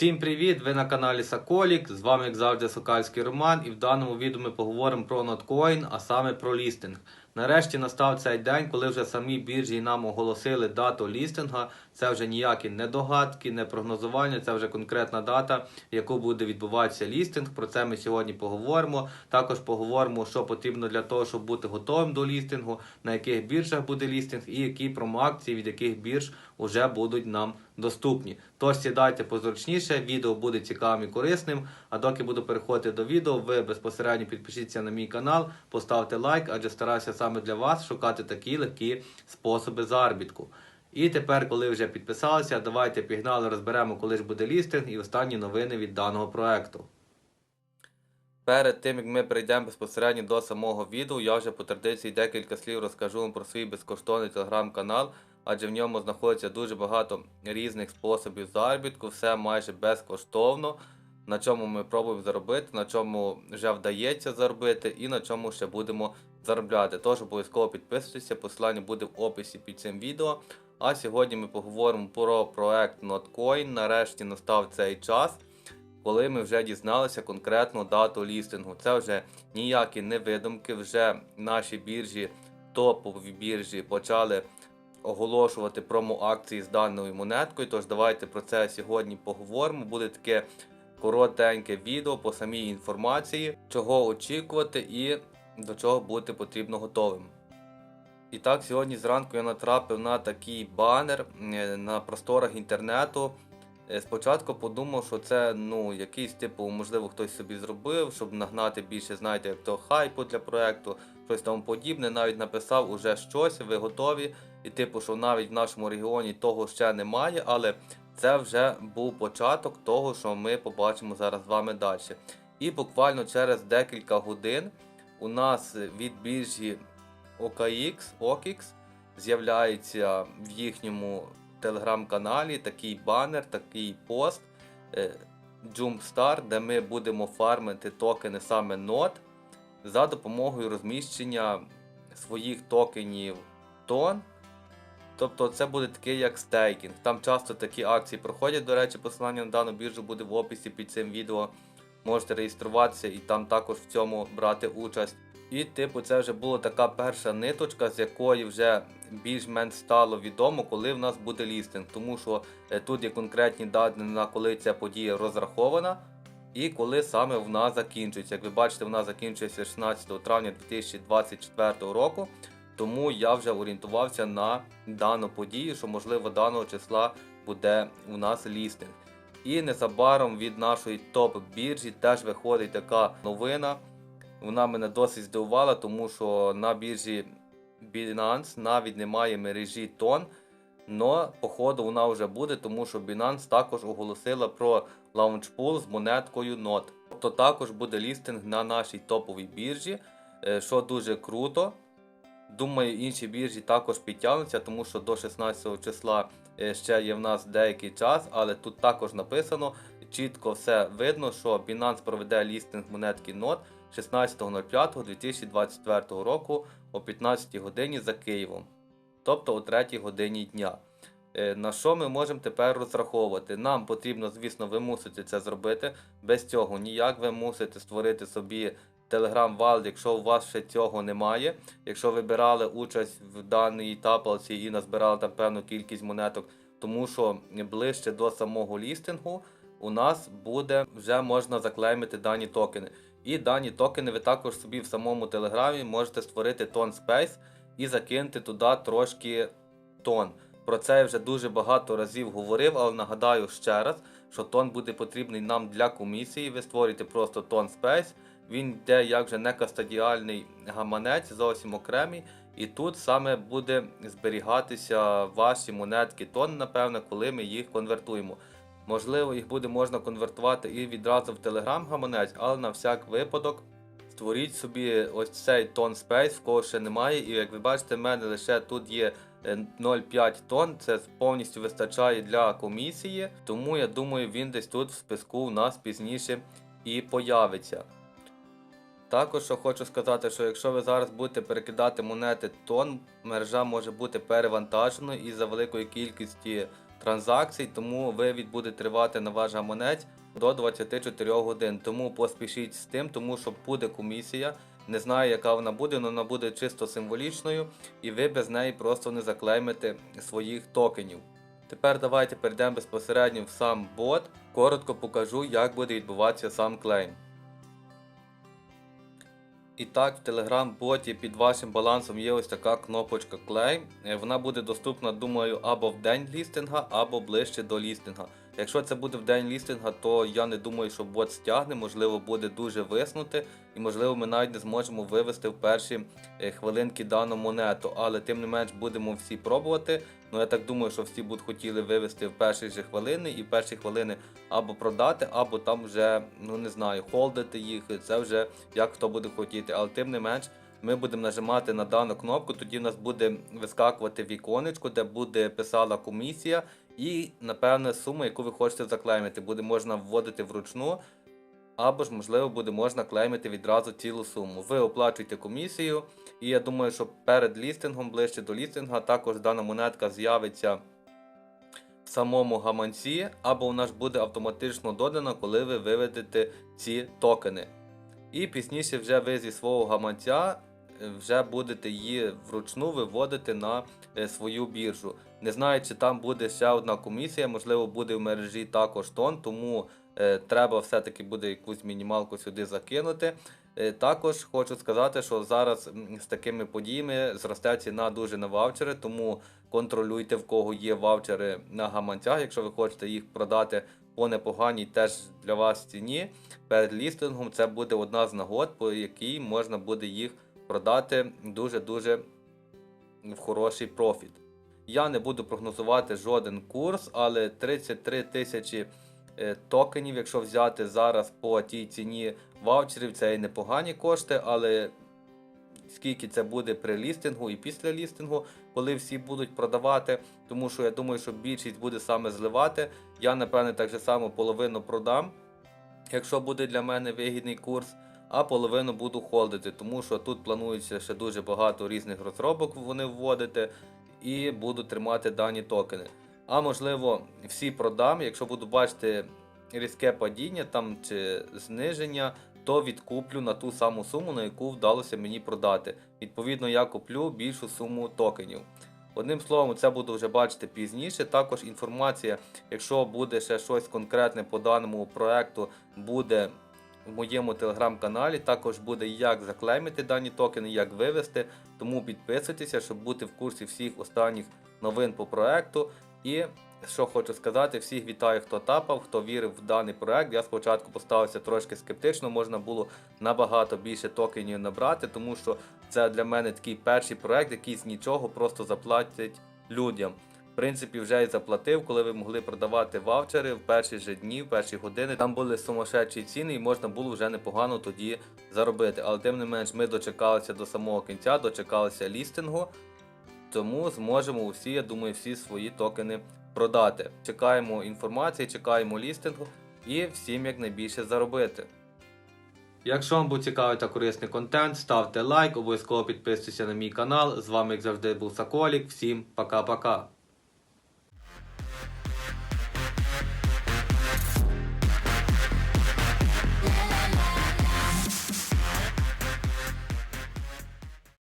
Всім привіт! Ви на каналі Соколік. З вами, як завжди, Сокальський Роман. І в даному відео ми поговоримо про ноткоін, а саме про лістинг. Нарешті настав цей день, коли вже самі біржі нам оголосили дату лістинга. Це вже ніякі не догадки, не прогнозування, це вже конкретна дата, яку буде відбуватися лістинг. Про це ми сьогодні поговоримо. Також поговоримо, що потрібно для того, щоб бути готовим до лістингу, на яких біржах буде лістинг і які промоакції від яких бірж вже будуть нам доступні. Тож сідайте позручніше, відео буде цікавим і корисним. А доки буду переходити до відео, ви безпосередньо підпишіться на мій канал, поставте лайк, адже стараюся саме для вас шукати такі легкі способи заробітку. І тепер, коли вже підписалися, давайте пігнали, розберемо, коли ж буде лістинг і останні новини від даного проекту. Перед тим як ми перейдемо безпосередньо до самого відео, я вже по традиції декілька слів розкажу вам про свій безкоштовний телеграм-канал, адже в ньому знаходиться дуже багато різних способів заробітку, все майже безкоштовно. На чому ми пробуємо заробити, на чому вже вдається заробити і на чому ще будемо заробляти. Тож обов'язково підписуйтесь, посилання буде в описі під цим відео. А сьогодні ми поговоримо про проект Notcoin. Нарешті настав цей час коли ми вже дізналися конкретну дату лістингу. Це вже ніякі не видумки, вже наші біржі, топові біржі почали оголошувати промо-акції з даною монеткою. Тож давайте про це сьогодні поговоримо. Буде таке коротеньке відео по самій інформації, чого очікувати і до чого бути потрібно готовим. І так, сьогодні зранку я натрапив на такий банер е, на просторах інтернету. Е, Спочатку подумав, що це ну якийсь типу, можливо, хтось собі зробив, щоб нагнати більше, знаєте, то хайпу для проекту, щось тому подібне. Навіть написав уже щось, ви готові. І типу, що навіть в нашому регіоні того ще немає, але це вже був початок того, що ми побачимо зараз з вами далі. І буквально через декілька годин у нас від біржі OKX, OKX з'являється в їхньому телеграм-каналі такий банер, такий пост е, Jumpstart, де ми будемо фармити токени саме NOT за допомогою розміщення своїх токенів тон. Тобто це буде такий як стейкінг. Там часто такі акції проходять. До речі, посилання на дану біржу буде в описі під цим відео. Можете реєструватися і там також в цьому брати участь. І, типу, це вже була така перша ниточка, з якої вже більш-менш стало відомо, коли в нас буде лістинг. Тому що е, тут є конкретні дані на коли ця подія розрахована і коли саме вона закінчується. Як ви бачите, вона закінчується 16 травня 2024 року. Тому я вже орієнтувався на дану подію, що можливо даного числа буде у нас лістинг. І незабаром від нашої топ-біржі теж виходить така новина. Вона мене досить здивувала, тому що на біржі Binance навіть немає мережі тон. Но, походу, вона вже буде, тому що Binance також оголосила про лаунчпул з монеткою NOT. Тобто також буде лістинг на нашій топовій біржі, е, що дуже круто. Думаю, інші біржі також підтягнуться, тому що до 16 числа ще є в нас деякий час, але тут також написано чітко все видно, що Binance проведе лістинг монетки NOT 16.05.2024 року о 15 годині за Києвом, тобто о 3 годині дня. Е, На що ми можемо тепер розраховувати? Нам потрібно, звісно, ви мусите це зробити. Без цього ніяк ви мусите створити собі Telegram Vault, якщо у вас ще цього немає. Якщо ви брали участь в даній тапалці і назбирали там певну кількість монеток, тому що ближче до самого лістингу у нас буде вже можна заклеймити дані токени. І дані токени ви також собі в самому телеграмі можете створити тон Space і закинути туди трошки тон. Про це я вже дуже багато разів говорив, але нагадаю ще раз, що тон буде потрібний нам для комісії. Ви створюєте просто тон Space. Він йде як не кастодіальний гаманець, зовсім окремий. І тут саме буде зберігатися ваші монетки тон, напевно, коли ми їх конвертуємо. Можливо, їх буде можна конвертувати і відразу в Telegram гаманець, але на всяк випадок створіть собі ось цей тон Space, в кого ще немає. І як ви бачите, в мене лише тут є е, 0,5 тонн, це повністю вистачає для комісії, тому я думаю, він десь тут в списку у нас пізніше і появиться. Також що хочу сказати, що якщо ви зараз будете перекидати монети тон, мережа може бути перевантаженою із за великої кількості транзакцій, тому вивід буде тривати на ваш гаманець до 24 годин. Тому поспішіть з тим, тому що буде комісія. Не знаю, яка вона буде, але вона буде чисто символічною, і ви без неї просто не заклеймите своїх токенів. Тепер давайте перейдемо безпосередньо в сам бот. Коротко покажу, як буде відбуватися сам клейм. І так, в Telegram-боті під вашим балансом є ось така кнопочка Claim. Е, Вона буде доступна, думаю, або в день лістинга, або ближче до лістинга. Якщо це буде в день лістинга, то я не думаю, що бот стягне, можливо, буде дуже виснути, і можливо ми навіть не зможемо вивести в перші е, хвилинки дану монету. Але тим не менш будемо всі пробувати. Ну я так думаю, що всі будуть хотіли вивести в перші ж хвилини, і перші хвилини або продати, або там вже, ну не знаю, холдити їх. Це вже як хто буде хотіти. Але тим не менш, ми будемо нажимати на дану кнопку, тоді в нас буде вискакувати віконечко, де буде писала комісія, і напевне сума, яку ви хочете заклеймити, буде можна вводити вручну. Або ж, можливо, буде можна клеймити відразу цілу суму. Ви оплачуєте комісію, і я думаю, що перед лістингом, ближче до лістинга, також дана монетка з'явиться в самому гаманці, або вона ж буде автоматично додана, коли ви виведете ці токени. І пізніше вже ви зі свого гаманця вже будете її вручну виводити на е, свою біржу. Не знаю, чи там буде ще одна комісія, можливо, буде в мережі також тон, тому е, треба все-таки буде якусь мінімалку сюди закинути. Е, Також хочу сказати, що зараз з такими подіями зросте ціна дуже на ваучери, тому контролюйте, в кого є ваучери на гаманцях, якщо ви хочете їх продати по непоганій теж для вас ціні. Перед лістингом це буде одна з нагод, по якій можна буде їх продати дуже-дуже в хороший профіт. Я не буду прогнозувати жоден курс, але 33 тисячі е, токенів, якщо взяти зараз по тій ціні ваучерів, це і непогані кошти, але скільки це буде при лістингу і після лістингу, коли всі будуть продавати, тому що я думаю, що більшість буде саме зливати. Я, напевне, так же само половину продам, якщо буде для мене вигідний курс, а половину буду холдити, тому що тут планується ще дуже багато різних розробок вони вводити і буду тримати дані токени. А можливо, всі продам, якщо буду бачити різке падіння там чи зниження, то відкуплю на ту саму суму, на яку вдалося мені продати. Відповідно, я куплю більшу суму токенів. Одним словом, це буду вже бачити пізніше. Також інформація, якщо буде ще щось конкретне по даному проекту, буде в моєму телеграм-каналі. Також буде як заклеймити дані токени, як вивести. Тому підписуйтеся, щоб бути в курсі всіх останніх новин по проекту. І що хочу сказати, всіх вітаю, хто тапав, хто вірив в даний проект. Я спочатку поставився трошки скептично, можна було набагато більше токенів набрати, тому що це для мене такий перший проект, який з нічого просто заплатить людям. Принципі, вже і заплатив, коли ви могли продавати ваучери в перші ж дні, в перші години. Там були сумасшедші ціни, і можна було вже непогано тоді заробити. Але тим не менш, ми дочекалися до самого кінця, дочекалися лістингу. Тому зможемо усі, я думаю, всі свої токени продати. Чекаємо інформації, чекаємо лістингу і всім якнайбільше заробити. Якщо вам був цікавий та корисний контент, ставте лайк, обов'язково підписуйтесь на мій канал. З вами, як завжди, був Соколік. Всім пока-пока.